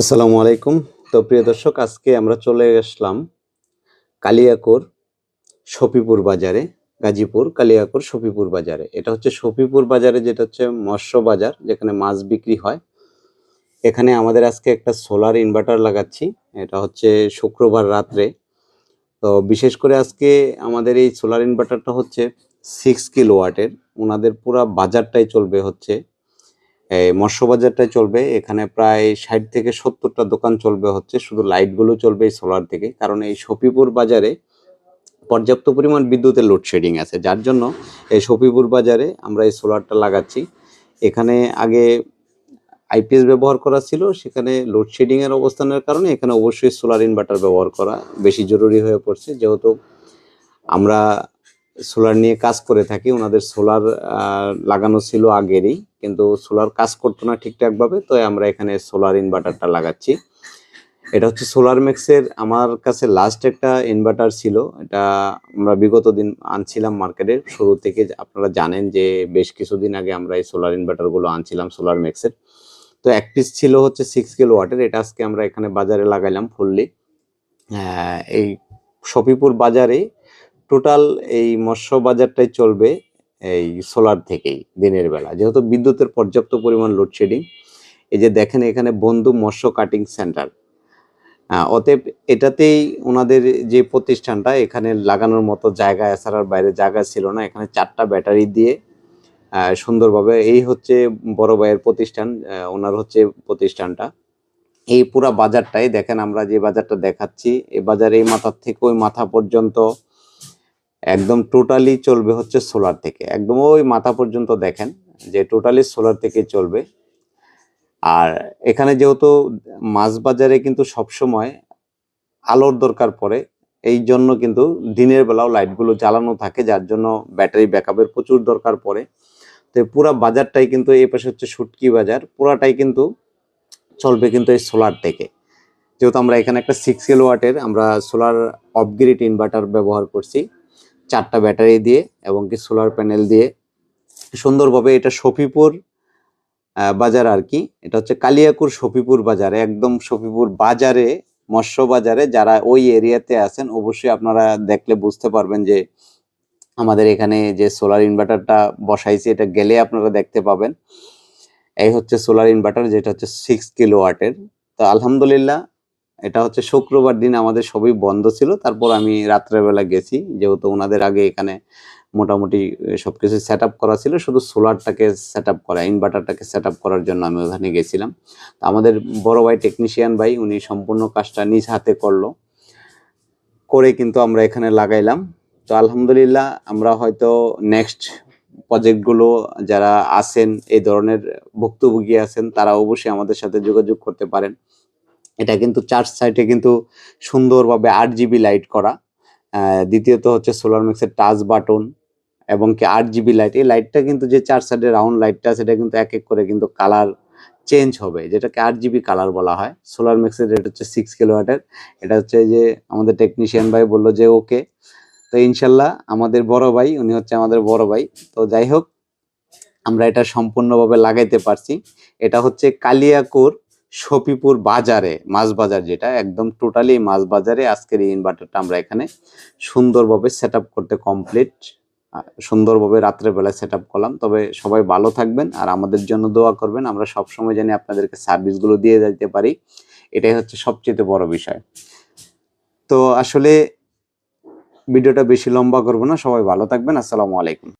আসসালামু আলাইকুম। তো প্রিয় দর্শক, আজকে আমরা চলে আসলাম কালিয়াকোর শফিপুর বাজারে, গাজীপুর কালিয়াকোর শফিপুর বাজারে। এটা হচ্ছে শফিপুর বাজারে, যেটা হচ্ছে মৎস্য বাজার, যেখানে মাছ বিক্রি হয়। এখানে আমাদের আজকে একটা সোলার ইনভার্টার লাগাচ্ছি, এটা হচ্ছে শুক্রবার রাত্রে। তো বিশেষ করে আজকে আমাদের এই সোলার ইনভার্টারটা হচ্ছে সিক্স কিলো ওয়াটের ওনাদের পুরা বাজারটাই চলবে হচ্ছে মৎস্য বাজারটাই চলবে। এখানে প্রায় ষাট থেকে সত্তরটা দোকান চলবে হচ্ছে। শুধু লাইটগুলো চলবে এই সোলার থেকে কারণ এই শফিপুর বাজারে পর্যাপ্ত পরিমাণ বিদ্যুতের লোডশেডিং আছে। যার জন্য এই শফিপুর বাজারে আমরা এই সোলারটা লাগাচ্ছি। এখানে আগে আইপিএস ব্যবহার করা ছিল। সেখানে লোডশেডিংয়ের অবস্থানের কারণে এখানে অবশ্যই সোলার ইনভার্টার ব্যবহার করা বেশি জরুরি হয়ে পড়ছে। যেহেতু আমরা সোলার নিয়ে কাজ করে থাকি, ওনাদের সোলার লাগানো ছিল আগেরই, কিন্তু সোলার কাজ করতো না ঠিকঠাকভাবে, তো আমরা এখানে সোলার ইনভার্টারটা লাগাচ্ছি। এটা হচ্ছে সোলার ম্যাক্সের, আমার কাছে লাস্ট একটা ইনভার্টার ছিল, এটা আমরা বিগত দিন আনছিলাম মার্কেটে শুরু থেকে আপনারা জানেন যে বেশ কিছুদিন আগে আমরা এই সোলার ইনভার্টারগুলো আনছিলাম সোলার ম্যাক্সের। তো এক পিস ছিল হচ্ছে সিক্স কিলো ওয়াটের এটা আজকে আমরা এখানে বাজারে লাগাইলাম ফুললি এই শফিপুর বাজারে টোটাল এই মৎস্য বাজারটাই চলবে এই সোলার থেকেই দিনের বেলা। যেহেতু বিদ্যুতের পর্যাপ্ত পরিমাণ লোডশেডিং এই যে দেখেন এখানে বন্ধু মৎস্য কাটিং সেন্টার অতএব এটাতেই ওনাদের যে প্রতিষ্ঠানটা, এখানে লাগানোর মতো জায়গা এছাড়ার বাইরে জায়গা ছিল না। এখানে চারটা ব্যাটারি দিয়ে সুন্দরভাবে এই হচ্ছে বড় ভাইয়ের প্রতিষ্ঠান ওনার হচ্ছে প্রতিষ্ঠানটা। এই পুরা বাজারটাই দেখেন আমরা যে বাজারটা দেখাচ্ছি, এই বাজার এই মাথার থেকে ওই মাথা পর্যন্ত একদম টোটালি চলবে হচ্ছে সোলার থেকে। একদম ওই মাথা পর্যন্ত দেখেন যে টোটালি সোলার থেকে চলবে। আর এখানে যেহেতু মাছ বাজারে কিন্তু সবসময় আলোর দরকার পড়ে, এই জন্য কিন্তু দিনের বেলাও লাইটগুলো জ্বালানো থাকে, যার জন্য ব্যাটারি ব্যাকআপের প্রচুর দরকার পড়ে। তো পুরো বাজারটাই কিন্তু এই পাশে হচ্ছে সুটকি বাজার, পুরাটাই কিন্তু চলবে কিন্তু এই সোলার থেকে। যেহেতু আমরা এখানে একটা সিক্স কিলো ওয়াটের আমরা সোলার অফগ্রিড ইনভার্টার ব্যবহার করছি। চারটা ব্যাটারি দিয়ে এবং কি সোলার প্যানেল দিয়ে। সুন্দরভাবে এটা শফিপুর বাজার আর কি। এটা হচ্ছে কালিয়াকুর শফিপুর বাজারে, একদম শফিপুর বাজারে, মৎস্য বাজারে। যারা ওই এরিয়াতে আছেন, অবশ্যই আপনারা দেখলে বুঝতে পারবেন যে আমাদের এখানে যে সোলার ইনভার্টারটা বসাইছি, এটা গেলে আপনারা দেখতে পাবেন। এই হচ্ছে সোলার ইনভার্টার যেটা হচ্ছে সিক্স কিলো ওয়াটের তো আলহামদুলিল্লাহ এটা হচ্ছে শুক্রবার দিন আমাদের সবই বন্ধ ছিল। তারপর আমি রাত্রেবেলা গেছি। যেহেতু ওনাদের আগে এখানে মোটামুটি সবকিছু সেট আপ করা ছিল। শুধু সোলারটাকে সেট করা ইনভার্টারটাকে সেট করার জন্য আমি ওখানে গেছিলাম। আমাদের বড় ভাই টেকনিশিয়ান ভাই, উনি সম্পূর্ণ কাজটা নিজ হাতে করল। করে কিন্তু আমরা এখানে লাগাইলাম। তো আলহামদুলিল্লাহ আমরা হয়তো নেক্সট প্রজেক্টগুলো যারা আছেন, এই ধরনের ভুক্তভোগী আছেন, তারা অবশ্যই আমাদের সাথে যোগাযোগ করতে পারেন। এটা কিন্তু চার্জ সাইটে কিন্তু সুন্দরভাবে আট জিবি লাইট করা। দ্বিতীয়ত হচ্ছে সোলার ম্যাক্সের টাচ বাটন এবং কি আট জিবি লাইট এই লাইটটা কিন্তু যে চার সাইডে রাউন্ড লাইটটা সেটা কিন্তু এক এক করে কিন্তু কালার চেঞ্জ হবে। যেটাকে আট জিবি কালার বলা হয়। সোলার ম্যাক্সের রেট হচ্ছে সিক্স কিলোওয়াটের এটা হচ্ছে যে আমাদের টেকনিশিয়ান ভাই বলল যে ওকে তো ইনশাল্লাহ আমাদের বড় ভাই, উনি হচ্ছে আমাদের বড় ভাই। তো যাই হোক, আমরা এটা সম্পূর্ণভাবে লাগাইতে পারছি। এটা হচ্ছে কালিয়াকুর শফিপুর বাজারে, মাছ বাজার যেটা, একদম টোটালি মাছ বাজারে আজকের এই ইনভার্টারটা আমরা এখানে সুন্দরভাবে সেট করতে কমপ্লিট সুন্দরভাবে রাত্রেবেলায় সেট করলাম। তবে সবাই ভালো থাকবেন আর আমাদের জন্য দোয়া করবেন। আমরা সবসময় জানি আপনাদেরকে সার্ভিসগুলো দিয়ে যেতে পারি। এটাই হচ্ছে সবচেয়ে বড় বিষয়। তো আসলে ভিডিওটা বেশি লম্বা করব না। সবাই ভালো থাকবেন। আসসালামু আলাইকুম।